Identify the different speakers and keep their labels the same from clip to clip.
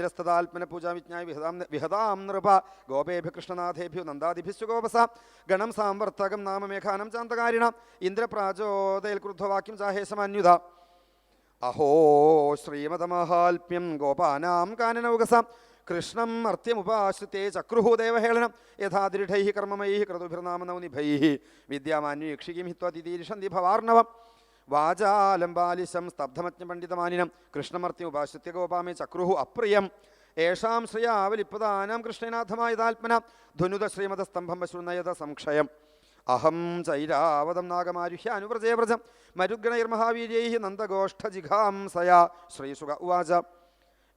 Speaker 1: ഇന്ദ്രസ്തതാത്മന പൂജാവിജ്ഞായ വിഹതാം വിഹതാം നൃപ ഗോപേഭ്യ കൃഷ്ണനാഥേഭ്യോ നന്ദാദിഭിശ്ച ഗോപസ ഗണം സാംവർത്തകം നാമമേഘാനം ചാന്തകാരിണ. ഇന്ദ്രപ്രാചോദയൽ ക്രുദ്ധവാക്യം ചാഹേശമന്യുത അഹോ ശ്രീമതമഹാത്മ്യം ഗോപാനാം കാനനൗകസ. കൃഷ്ണം അർത്ഥ്യമുപാശ്രിത്തെ ചക്രുഹു ദേവഹേളനം. യഥാ ദൃഢൈ കർമ്മമൈ ക്രതുഭിർനാമനൗനിഭൈ വിദ്യാമാന്വേക്ഷിക്കും ഹിത്വതിരീഷന്തി ഭവാർണവം. വാചാലംബാലിശം സ്തബ്ധമജ്ഞപണ്ഡിതമാനിനം കൃഷ്ണമർത്തി ഗോപാമേ ചക്രുഹു അപ്രിയം. ഏഷാം ശ്രിയാവലിപ്പതാനാം കൃഷ്ണനാഥമായതാത്മന ധുനുത ശ്രീമതസ്തംഭം വശുനയത സംക്ഷയം. അഹം ചൈരാവതം നാഗമാരുഹ്യ അനുവ്രജേ വ്രജം മരുഗണൈർമഹാവീര്യൈ നന്ദഗോഷ്ഠജിഘാംസയാ ശ്രീസുഖ ഉവാച.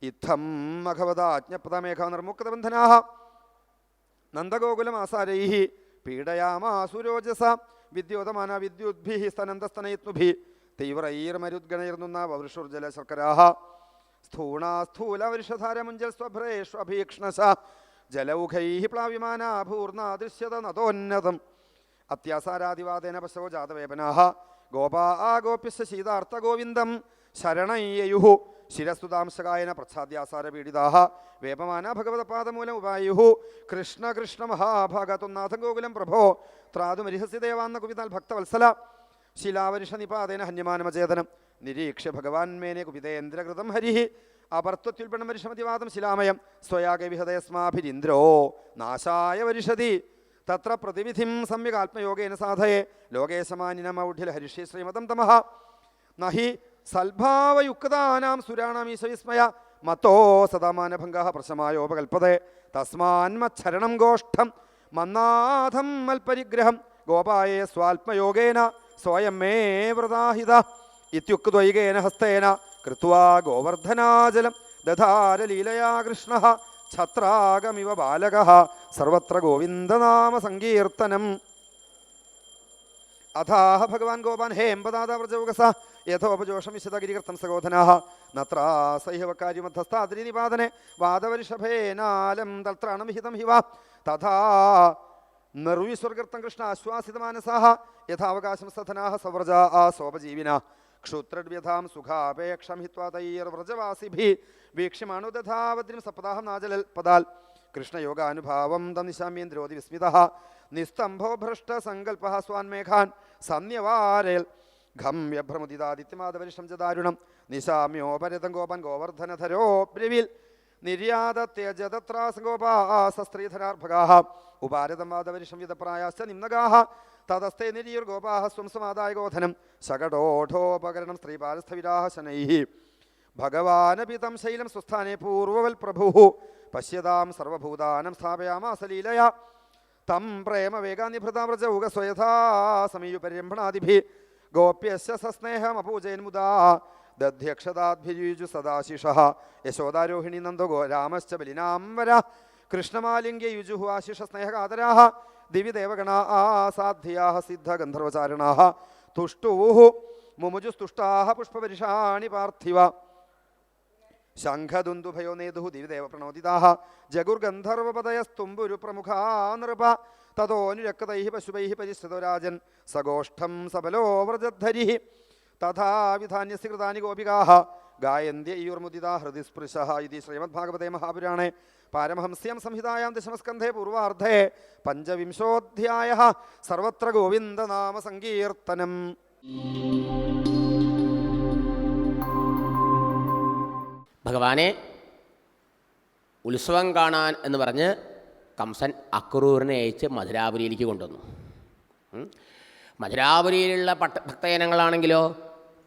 Speaker 1: ഇത്തം മഘവതാജ്ഞപ്രദമേഘ നിർമുക്തബന്ധനാ നന്ദഗോകുലമാസാരൈ പീഡയാമാസുരോജസ. വിദ്യോതമാന വിദ്യുദ്ഭി സ്തനന്തസ്തനയത്നുഭി തീവ്രൈർമരുദ്ഗണൈർന്നുന്ന വവൃഷുർജല ശർക്കരാ സ്ഥൂണാ സ്ഥൂല വൃഷധാരമുഞ്ചൽ സ്വഭ്രേഷ്വഭീക്ഷ്ണശ ജലൗഖൈ പ്ലാവിമാന ഭൂർണാ ദൃശ്യത നതോന്നതം അത്യാസാരാദിവാദേന പശവോ ജാതവേപനാഹ. ഗോപാ ആ ഗോപ്യസ്യ ശീതാർത്ഥ ഗോവിന്ദം. ശരണയ്യയുഹു. ശിരസ്തുതാംശകായന പ്രച്ഛാദ്യാസാരപീഡിതാഹ വേപമാന ഭഗവതപാദമൂലം ഉപായുഹു. കൃഷ്ണ കൃഷ്ണ മഹാഭാഗത്വനാഥം ഗോകുലം പ്രഭോ. ത്രാതുമരിഹസ്യ ദേവാന്ന കുപിതാൽ ഭക്തവത്സല. ശിലാവരിഷ നിപാതേന ഹന്യമാനമചേതനം. നിരീക്ഷ്യ ഭഗവാൻ മേനെ കുപിതേന്ദ്രകൃതം ഹരി. അപർത്തത്യുൽപണം വരിഷമതിവാദം ശിലാമയം. സ്വയാഗവിഹതയസ്മാഭിരിന്ദ്രോ നാശായ വരിഷതി. തത്ര പ്രതിവിധിം സമ്യകാത്മയോഗേന സാധയെ. ലോകേശമാനിനമൗഢ്യൽ ഹരിഷി ശ്രീമതം തമഹ. നഹി സൽഭാവയുക്താനാം സുരാണാം ഈശവിസ്മയ മത്തോ സദാമാനഭംഗ പ്രശമായോപകൽപ്പതേ. തസ്മാന്മരണം ഗോഷ്ഠം. മന്നാഥം മൽപരിഗ്രഹം. ഗോപായേ സ്വാത്മയോഗേന. സ്വയം മേ വ്രതാഹിത. ഇത്യുക്തൈകേന ഹസ്തേന. കൃത്വാ ഗോവർദ്ധനാജലം. ദധാരലീലയാ കൃഷ്ണ. ഛത്രാഗമിവ ബാലക. സർവത്ര ഗോവിന്ദനാമ സങ്കീർത്തനം. അഥാഹ ഭഗവാൻ ഗോപാൻ ഹേ എമ്പദാദാവ്രജൗകസ യഥോപജോഷം വിശദഗിരികൃത്തം നത്രാസൈഹവകാര്യമധ്യസ്ഥാദ്രി നിപാതനെ വാദവരിഷഭേനാലം തത്രാണം ഹിതം ഹിവ. തഥാ നിർവിസ്വർഗർത്തം കൃഷ്ണ ആശ്വാസിതമാനസാഹ. യഥാവകാശം സഥനാഹ സവ്രജ ആ സോപജീവിന ക്ഷുത്രഡ്വ്യഥാം സുഖാപേക്ഷം ഹിത്വാ തൈർവ്രജവാസിഭി വീക്ഷ്യമാണു ദധാവദ്രിം സപ്താഹം നാജലൽ പദാൽ. കൃഷ്ണയോഗാനുഭാവം തം നിശാമ്യേന്ദ്രോതി വിസ്മിത നിസ്തംഭോ ഭ്രഷ്ട സങ്കല്പ സ്വാൻമേഘാൻ സന്യവാരേൽ ഘം ചാരുണം നിശാമ്യോപരതം ഗോപൻ ഗോവർദ്ധനധരോ നിര്യാത നിർയാദത്യജതത്രാസഗോപാസസ്ത്രീധരാർഭകാः ഉപാരതം മാധവരിഷം വിധപ്രായാശ്ച നിമ്നഗാഹ തതസ്ഥേ നിരീർഗോപാः സ്വം സമാദായ ഗോധനം ശകടോഠോപകരണം സ്ത്രീപാലസ്ഥവിരാഹശനൈ ഭഗവാനപിതം ശൈലം സ്വസ്ഥാനെ പൂർവവൽ പ്രഭു പശ്യതാം സർവഭൂതാനം സ്ഥാപയാമാസലീലയ തം തം പ്രേമവേഗാനിഭൃതാവ്രജൗക ഉഗസ്വയഥാ സമീയുപര്യംഭണാദിഭി ഗോപ്യസ്യ സസ്നേഹമപൂജയൻ മുദാ. ദധ്യക്ഷതാദ്ഭിരുജു സദാശിഷ. യശോദാരോഹിണി നന്ദോ ഗോ രാമശ്ച ബലിനാംബര കൃഷ്ണമാലിംഗ്യ യുജുഹു ആശിഷ സ്നേഹകാതരാः ദിവി ദേവഗണാ ആസാധ്യാः സിദ്ധഗന്ധർവചാരണാः തുഷ്ടുവുः മുമുജുസ്തുഷ്ടാः പുഷ്പപരിഷാണി പാർത്ഥിവ. ശംഖദുന്ദുഭയോ നേതുഹു ദിവിദേവ പ്രണോദിതാः ജഗുർഗന്ധർവപദയസ്തുംബുരു പ്രമുഖാ നൃപ തതോനുരക്തൈः പശുഭൈः പരിസ്ഥിതോ രാജൻ സഗോഷ്ഠം സബലോ വ്രജദ്ധരിः തഥാവിധാന്യസ്കൃതാനി ഗോപികാः ഗായന്ത്യ ഇയുർമുദിതാ ഹൃദി സ്പൃശ ഇതി ശ്രീമദ്ഭാഗവതേ മഹാപുരാണേ. പാരമഹംസ്യം സംഹിതായാം ദശമസ്കന്ധേ പൂർവാർദ്ധേ പഞ്ചവിംശോധ്യായ. സർവത്ര ഗോവിന്ദനാമ സങ്കീർത്തനം.
Speaker 2: ഭഗവാനെ ഉത്സവം കാണാൻ എന്ന് പറഞ്ഞ് കംസൻ അക്രൂരിനെ അയച്ച് മധുരാപുരിയിലേക്ക് കൊണ്ടുവന്നു. മധുരാപുരിയിലുള്ള പട്ട ഭക്തജനങ്ങളാണെങ്കിലോ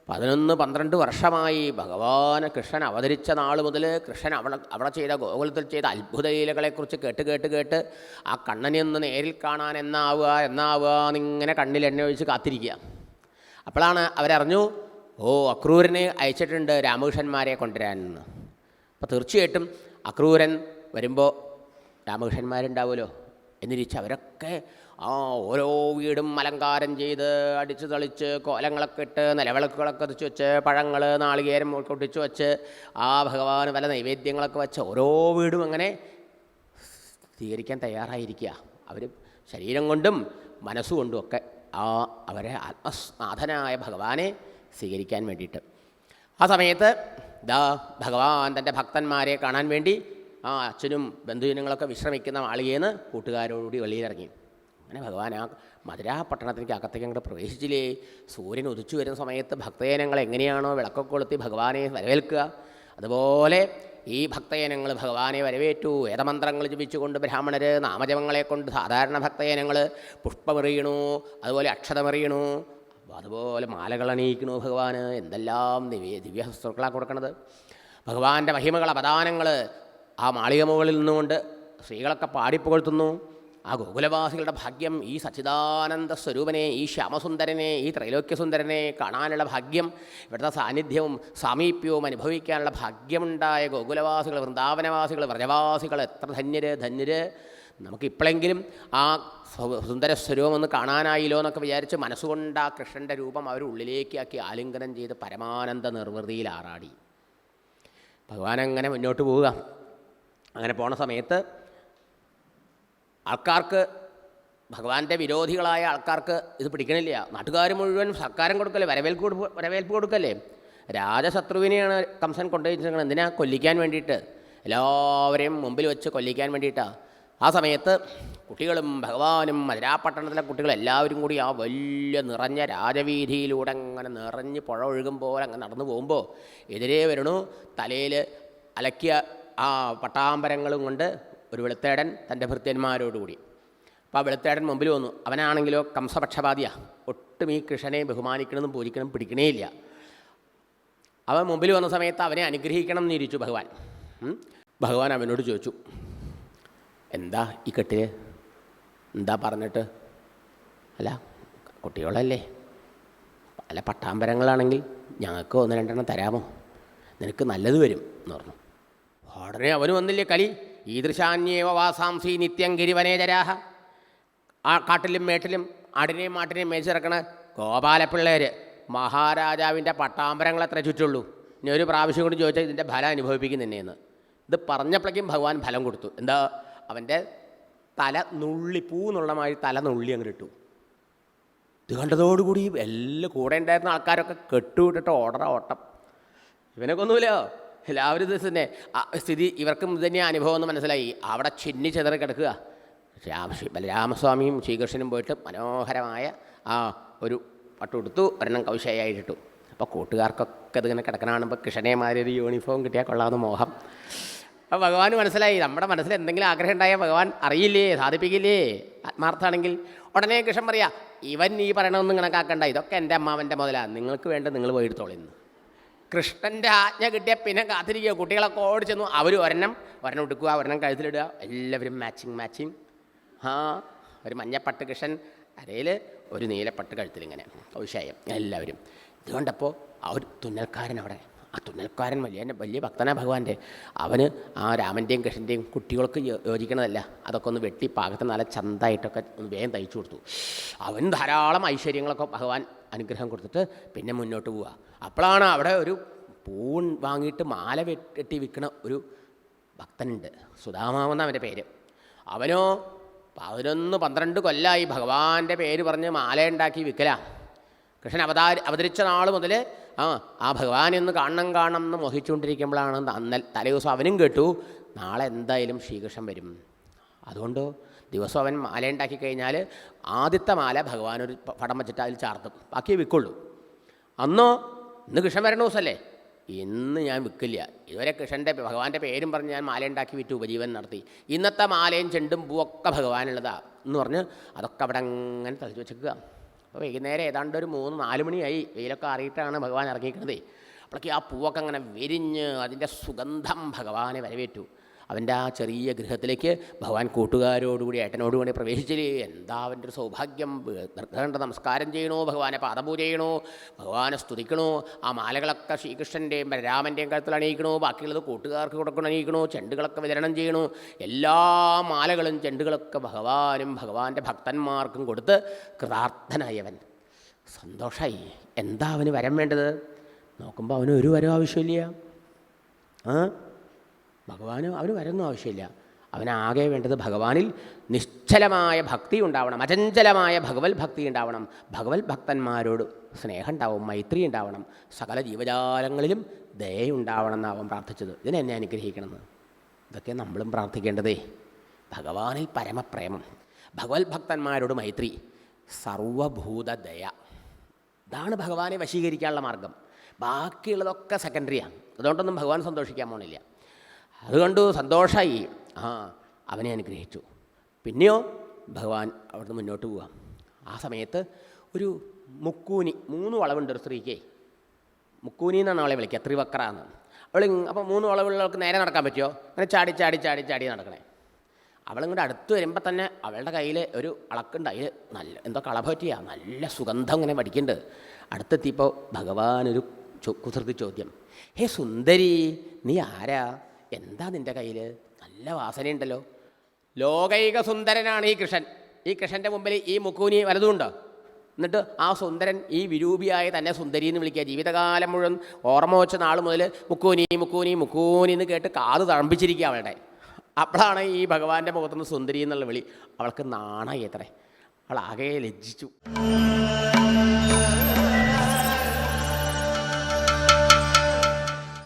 Speaker 2: പതിനൊന്ന് പന്ത്രണ്ട് വർഷമായി ഭഗവാൻ കൃഷ്ണൻ അവതരിച്ച നാൾ മുതൽ കൃഷ്ണൻ അവിടെ അവിടെ ചെയ്ത ഗോകുലത്തിൽ ചെയ്ത അത്ഭുത ലീലകളെക്കുറിച്ച് കേട്ട് കേട്ട് കേട്ട് ആ കണ്ണനെ ഒന്ന് നേരിൽ കാണാൻ എന്നാവുക എന്നാവുക എന്നിങ്ങനെ കണ്ണിൽ എണ്ണ ഒഴിച്ച് കാത്തിരിക്കുക. അപ്പോഴാണ് അവരറിഞ്ഞു ഓ അക്രൂരനെ അയച്ചിട്ടുണ്ട് രാമകൃഷ്ണന്മാരെ കൊണ്ടുവരാൻ എന്ന്. അപ്പോൾ തീർച്ചയായിട്ടും അക്രൂരൻ വരുമ്പോൾ രാമകൃഷ്ണന്മാരുണ്ടാവുമല്ലോ എന്നിരിച്ച് അവരൊക്കെ ആ ഓരോ വീടും അലങ്കാരം ചെയ്ത് അടിച്ച് തളിച്ച് കോലങ്ങളൊക്കെ ഇട്ട് നിലവിളക്കുകളൊക്കെ കത്തിച്ച് വെച്ച് പഴങ്ങൾ നാളികേരം കൊട്ടിച്ച് വെച്ച് ആ ഭഗവാന് പല നൈവേദ്യങ്ങളൊക്കെ വെച്ച് ഓരോ വീടും അങ്ങനെ സ്വീകരിക്കാൻ തയ്യാറായിരിക്കുക. അവർ ശരീരം കൊണ്ടും മനസ്സുകൊണ്ടും ഒക്കെ ആ അവരെ ആത്മനാഥനായ ഭഗവാനെ സ്വീകരിക്കാൻ വേണ്ടിയിട്ട്. ആ സമയത്ത് ദാ ഭഗവാൻ തന്റെ ഭക്തന്മാരെ കാണാൻ വേണ്ടി ആ അച്ഛനും ബന്ധുജനങ്ങളൊക്കെ വിശ്രമിക്കുന്ന മാളികയെന്ന് കൂട്ടുകാരോടുകൂടി വെളിയിലിറങ്ങി. അങ്ങനെ ഭഗവാൻ ആ മധുരാ പട്ടണത്തിലേക്ക് അകത്തേക്ക് അങ്ങോട്ട് പ്രവേശിച്ചില്ലേ? സൂര്യൻ ഉദിച്ചു വരുന്ന സമയത്ത് ഭക്തജനങ്ങൾ എങ്ങനെയാണോ വിളക്കൊക്കെ കൊളുത്തി ഭഗവാനെ വരവേൽക്കുക. അതുപോലെ ഈ ഭക്തജനങ്ങൾ ഭഗവാനെ വരവേറ്റു. വേദമന്ത്രങ്ങൾ ജപിച്ചുകൊണ്ട് ബ്രാഹ്മണർ നാമജപങ്ങളെ കൊണ്ട് സാധാരണ ഭക്തജനങ്ങൾ പുഷ്പമെറിയണു. അതുപോലെ അക്ഷതമെറിയണു. അതുപോലെ മാലകൾ അണിയിക്കണു ഭഗവാന്. എന്തെല്ലാം ദിവ്യ ദിവ്യവസ്തുക്കളാണ് കൊടുക്കണത്. ഭഗവാന്റെ മഹിമകൾ അപദാനങ്ങൾ ആ മാളിക മുകളിൽ നിന്നുകൊണ്ട് സ്ത്രീകളൊക്കെ പാടിപ്പുകഴ്ത്തുന്നു. ആ ഗോകുലവാസികളുടെ ഭാഗ്യം ഈ സച്ചിദാനന്ദ സ്വരൂപനെ ഈ ശ്യാമസുന്ദരനെ ഈ ത്രൈലോക്യസുന്ദരനെ കാണാനുള്ള ഭാഗ്യം ഇവിടുത്തെ സാന്നിധ്യവും സാമീപ്യവും അനുഭവിക്കാനുള്ള ഭാഗ്യമുണ്ടായ ഗോകുലവാസികൾ വൃന്ദാവനവാസികൾ വ്രജവാസികൾ എത്ര ധന്യര് ധന്യര്. നമുക്കിപ്പോഴെങ്കിലും ആ സുന്ദര സ്വരൂപം ഒന്ന് കാണാനായില്ലോ എന്നൊക്കെ വിചാരിച്ച് മനസ്സുകൊണ്ട് ആ കൃഷ്ണന്റെ രൂപം അവർ ഉള്ളിലേക്കാക്കി ആലിംഗനം ചെയ്ത് പരമാനന്ദ നിർവൃതിയിൽ ആറാടി. ഭഗവാൻ അങ്ങനെ മുന്നോട്ട് പോവുക. അങ്ങനെ പോണ സമയത്ത് ആൾക്കാർക്ക് ഭഗവാന്റെ വിരോധികളായ ആൾക്കാർക്ക് ഇത് പിടിക്കണില്ല. നാട്ടുകാർ മുഴുവൻ സർക്കാരും കൊടുക്കല്ലേ വരവേൽപ്പ് കൊടുപ്പ് വരവേൽപ്പ് കൊടുക്കല്ലേ? രാജശത്രുവിനെയാണ് കംസൻ കൊണ്ടുപോയിരിക്കുന്നത് എന്തിനാ? കൊല്ലിക്കാൻ വേണ്ടിയിട്ട്. എല്ലാവരെയും മുമ്പിൽ വെച്ച് കൊല്ലിക്കാൻ വേണ്ടിയിട്ടാണ് ആ സമയത്ത് കുട്ടികളും ഭഗവാനും മധുരാപട്ടണത്തിലെ കുട്ടികളും എല്ലാവരും കൂടി ആ വലിയ നിറഞ്ഞ രാജവീതിയിലൂടെ അങ്ങനെ നിറഞ്ഞ് പുഴ ഒഴുകും പോലെ അങ്ങനെ നടന്നു പോകുമ്പോൾ എതിരെ വരണു. തലയിൽ അലക്കിയ ആ പട്ടാമ്പരങ്ങളും കൊണ്ട് ഒരു വെളുത്തേടൻ തന്റെ ഭൃത്യന്മാരോടുകൂടി. അപ്പോൾ ആ വെളുത്തേടൻ മുമ്പിൽ വന്നു. അവനാണെങ്കിലോ കംസപക്ഷപാതിയാണ് ഒട്ടും ഈ കൃഷ്ണനെ ബഹുമാനിക്കണമെന്നും പൂജിക്കണം പിടിക്കണേ ഇല്ല അവൻ മുമ്പിൽ വന്ന സമയത്ത് അവനെ അനുഗ്രഹിക്കണം എന്ന് ഇരിച്ചു ഭഗവാൻ. ഭഗവാൻ അവനോട് ചോദിച്ചു എന്താ ഈ കെട്ടിൽ എന്താ പറഞ്ഞിട്ട്? അല്ല കുട്ടികളല്ലേ? അല്ല പട്ടാമ്പരങ്ങളാണെങ്കിൽ ഞങ്ങൾക്ക് ഒന്ന് രണ്ടെണ്ണം തരാമോ? നിനക്ക് നല്ലത് വരും എന്ന് പറഞ്ഞു. ഉടനെ അവന് വന്നില്ലേ കളി? ഈദൃശാന്യേവ വാസാംസി നിത്യം ഗിരിവനേജരാഹ. ആ കാട്ടിലും മേട്ടിലും ആടിനെയും മാട്ടിനെയും മേച്ചിറക്കണ ഗോപാലപ്പിള്ളേർ മഹാരാജാവിന്റെ പട്ടാമ്പരങ്ങൾ എത്ര ചുറ്റുള്ളൂ. ഇനി ഒരു പ്രാവശ്യം കൊണ്ട് ചോദിച്ചാൽ ഇതിന്റെ ഫലം അനുഭവിപ്പിക്കും നിന്നെയെന്ന്. ഇത് പറഞ്ഞപ്പോഴേക്കും ഭഗവാൻ ഫലം കൊടുത്തു. എന്താ? അവന്റെ തല നുള്ളി പൂ എന്നുള്ള മാതിരി തല നുള്ളി അങ്ങോട്ട് ഇട്ടു. ഇത് കണ്ടതോടുകൂടി എല്ലാ കൂടെ ഉണ്ടായിരുന്ന ആൾക്കാരൊക്കെ കെട്ടുവിട്ടിട്ട് ഓടറ ഓട്ടം. ഇവനൊക്കെ ഒന്നുമില്ലോ തന്നെ. സ്ഥിതി ഇവർക്കും തന്നെ അനുഭവം എന്ന് മനസ്സിലായി. അവിടെ ചിന്നി ചെതറി കിടക്കുക. രാമ ബലരാമസ്വാമിയും ശ്രീകൃഷ്ണനും പോയിട്ട് മനോഹരമായ ആ ഒരു പട്ടുടുത്തു ഒരെണ്ണം കൗശയായിട്ടിട്ടു അപ്പോൾ കൂട്ടുകാർക്കൊക്കെ ഇതിങ്ങനെ കിടക്കണ കാണുമ്പോൾ കൃഷ്ണനെമാരി ഒരു യൂണിഫോം കിട്ടിയാൽ കൊള്ളാമെന്ന് മോഹം. അപ്പോൾ ഭഗവാൻ മനസ്സിലായി. നമ്മുടെ മനസ്സിൽ എന്തെങ്കിലും ആഗ്രഹം ഉണ്ടായാൽ ഭഗവാൻ അറിയില്ലേ സാധിപ്പിക്കില്ലേ? ആത്മാർത്ഥമാണെങ്കിൽ ഉടനെ കൃഷ്ണൻ പറയാ ഇവൻ ഈ പറയണമെന്ന് കണക്കാക്കണ്ട. ഇതൊക്കെ എന്റെ അമ്മാവന്റെ മുതലാണ് നിങ്ങൾക്ക് വേണ്ട നിങ്ങൾ പോയെടുത്തോളിന്ന് കൃഷ്ണന്റെ ആജ്ഞ കിട്ടിയ പിന്നെ കാത്തിരിക്കുക. കുട്ടികളൊക്കെ ഓടിച്ചെന്നു അവർ ഒരെണ്ണം ഒരെണ്ണം എടുക്കുക ഒരെണ്ണം കഴുത്തിലിടുക. എല്ലാവരും മാച്ചിങ് മാച്ചിങ് ആ ഒരു മഞ്ഞപ്പട്ട് കൃഷ്ണൻ അരയിൽ ഒരു നീലപ്പട്ട് കഴുത്തിലിങ്ങനെ. ഔഷായം. എല്ലാവരും. ഇത് കണ്ടപ്പോൾ ആ ഒരു തുന്നൽക്കാരൻ അവിടെ. ആ തുന്നൽക്കാരൻ വലിയ വലിയ ഭക്തനാ ഭഗവാന്റെ. അവന് ആ രാമന്റെയും കൃഷ്ണന്റെയും കുട്ടികൾക്ക് യോജിക്കണതല്ല. അതൊക്കെ ഒന്ന് വെട്ടി പാകത്തിന് നല്ല ചന്തായിട്ടൊക്കെ ഒന്ന് വേഗം തയ്ച്ചു കൊടുത്തു. അവൻ ധാരാളം ഐശ്വര്യങ്ങളൊക്കെ ഭഗവാൻ അനുഗ്രഹം കൊടുത്തിട്ട് പിന്നെ മുന്നോട്ട് പോവുക. അപ്പോഴാണ് അവിടെ ഒരു പൂൺ വാങ്ങിയിട്ട് മാല വെട്ടി വിൽക്കണ ഒരു ഭക്തനുണ്ട്. സുധാമാവെന്ന അവന്റെ പേര്. അവനോ പതിനൊന്ന് പന്ത്രണ്ട് കൊല്ലമായി ഭഗവാന്റെ പേര് പറഞ്ഞ് മാല ഉണ്ടാക്കി വിൽക്കല. കൃഷ്ണൻ അവതാരി അവതരിച്ച നാൾ മുതൽ ആ ആ ഭഗവാനെ ഒന്ന് കാണണം കാണണം എന്ന് മോഹിച്ചുകൊണ്ടിരിക്കുമ്പോഴാണ് അന്നൽ തലേ ദിവസം അവനും കേട്ടു നാളെ എന്തായാലും ശ്രീകൃഷ്ണൻ വരും. അതുകൊണ്ട് ദിവസം അവൻ മാല ഉണ്ടാക്കി കഴിഞ്ഞാൽ ആദ്യത്തെ മാല ഭഗവാൻ ഒരു പടം വെച്ചിട്ട് അതിൽ ചാർത്തും. ബാക്കി വിൽക്കുള്ളൂ. അന്നോ ഇന്ന് കൃഷ്ണൻ വരണ ദിവസമല്ലേ? ഇന്ന് ഞാൻ വിൽക്കില്ല. ഇതുവരെ കൃഷ്ണന്റെ ഭഗവാന്റെ പേരും പറഞ്ഞ് ഞാൻ മാല ഉണ്ടാക്കി വിറ്റ് ഉപജീവനം നടത്തി. ഇന്നത്തെ മാലയും ചെണ്ടും പൂവൊക്കെ ഭഗവാനുള്ളതാ എന്ന് പറഞ്ഞ് അതൊക്കെ അവിടെ അങ്ങനെ തളിച്ച് വെച്ചേക്കുക. അപ്പോൾ വൈകുന്നേരം ഏതാണ്ട് ഒരു മൂന്ന് നാല് മണിയായി. വെയിലൊക്കെ അറിയിട്ടാണ് ഭഗവാൻ ഇറങ്ങിയിരിക്കുന്നത് അപ്പോഴേക്ക് ആ പൂവൊക്കെ അങ്ങനെ വിരിഞ്ഞ് അതിന്റെ സുഗന്ധം ഭഗവാനെ വരവേറ്റു. അവന്റെ ആ ചെറിയ ഗൃഹത്തിലേക്ക് ഭഗവാൻ കൂട്ടുകാരോടുകൂടി ഏട്ടനോടുകൂടി പ്രവേശിച്ചില്ലേ? എന്താ അവന്റെ ഒരു സൗഭാഗ്യം? നിർഘണ്ട നമസ്കാരം ചെയ്യണോ? ഭഗവാനെ പാദപൂജ ചെയ്യണോ? ഭഗവാനെ സ്തുതിക്കണോ? ആ മാലകളൊക്കെ ശ്രീകൃഷ്ണന്റെയും രാമന്റെയും കഴുത്തിൽ അണിയിക്കണോ? ബാക്കിയുള്ളത് കൂട്ടുകാർക്ക് കൊടുക്കണം അണിയിക്കണോ? ചെണ്ടുകളൊക്കെ വിതരണം ചെയ്യണോ? എല്ലാ മാലകളും ചെണ്ടുകളൊക്കെ ഭഗവാനും ഭഗവാന്റെ ഭക്തന്മാർക്കും കൊടുത്ത് കൃതാർത്ഥനായവൻ. സന്തോഷമായി എന്താ അവന് വരം വേണ്ടത്? നോക്കുമ്പോൾ അവന് ഒരു വരം ആവശ്യമില്ല. ആ? ഭഗവാന് അവന് വരൊന്നും ആവശ്യമില്ല. അവനാകെ വേണ്ടത് ഭഗവാനിൽ നിശ്ചലമായ ഭക്തി ഉണ്ടാവണം. അചഞ്ചലമായ ഭഗവത് ഭക്തി ഉണ്ടാവണം. ഭഗവത് ഭക്തന്മാരോട് സ്നേഹം ഉണ്ടാവും മൈത്രി ഉണ്ടാവണം. സകല ജീവജാലങ്ങളിലും ദയുണ്ടാവണം എന്നാവും പ്രാർത്ഥിച്ചത്. ഇതിനെന്നെ അനുഗ്രഹിക്കണമെന്ന്. ഇതൊക്കെ നമ്മളും പ്രാർത്ഥിക്കേണ്ടതേ. ഭഗവാനിൽ പരമപ്രേമം. ഭഗവത് ഭക്തന്മാരോട് മൈത്രി. സർവഭൂത ദയ. ഇതാണ് ഭഗവാനെ വശീകരിക്കാനുള്ള മാർഗം. ബാക്കിയുള്ളതൊക്കെ സെക്കൻഡറിയാണ് അതുകൊണ്ടൊന്നും ഭഗവാൻ സന്തോഷിക്കാൻ പോണില്ല. അതുകൊണ്ട് സന്തോഷമായി ആ അവനെ അനുഗ്രഹിച്ചു. പിന്നെയോ ഭഗവാൻ അവിടുന്ന് മുന്നോട്ട് പോവാം. ആ സമയത്ത് ഒരു മുക്കൂനി മൂന്ന് വളവുണ്ട് ഒരു സ്ത്രീക്ക്. മുക്കൂനി എന്നാണ് അവളെ വിളിക്കുക ത്രിവക്ര എന്ന്. അവൾ അപ്പോൾ മൂന്ന് വളവുള്ളവർക്ക് നേരെ നടക്കാൻ പറ്റുമോ? അങ്ങനെ ചാടി ചാടി ചാടി ചാടി നടക്കണേ. അവളിങ്ങോട്ട് അടുത്ത് വരുമ്പോൾ തന്നെ അവളുടെ കയ്യിൽ ഒരു അളക്കുണ്ട്. അതിൽ നല്ല എന്തോ കളഭറ്റിയാ. നല്ല സുഗന്ധം ഇങ്ങനെ പഠിക്കുന്നുണ്ട് അടുത്തെത്തിയപ്പോൾ ഭഗവാൻ ഒരു കുസൃതി ചോദ്യം. ഹേ സുന്ദരി നീ ആരാ? എന്താ നിന്റെ കയ്യിൽ നല്ല വാസനയുണ്ടല്ലോ. ലോകൈക സുന്ദരനാണ് ഈ കൃഷ്ണൻ. ഈ കൃഷ്ണന്റെ മുമ്പിൽ ഈ മുക്കൂനി വലതുമുണ്ടോ? എന്നിട്ട് ആ സുന്ദരൻ ഈ വിരൂപിയായ തന്നെ സുന്ദരി എന്ന് വിളിക്കുക. ജീവിതകാലം മുഴുവൻ ഓർമ്മ വെച്ച നാൾ മുതൽ മുക്കൂനി മുക്കൂനി മുക്കൂനി എന്ന് കേട്ട് കാത് തഴമ്പിച്ചിരിക്കുക അവളുടെ. അപ്പോഴാണ് ഈ ഭഗവാന്റെ മുഖത്തുനിന്ന് സുന്ദരി എന്നുള്ള വിളി. അവൾക്ക് നാണായി അത്രേ. അവൾ ആകെ ലജ്ജിച്ചു.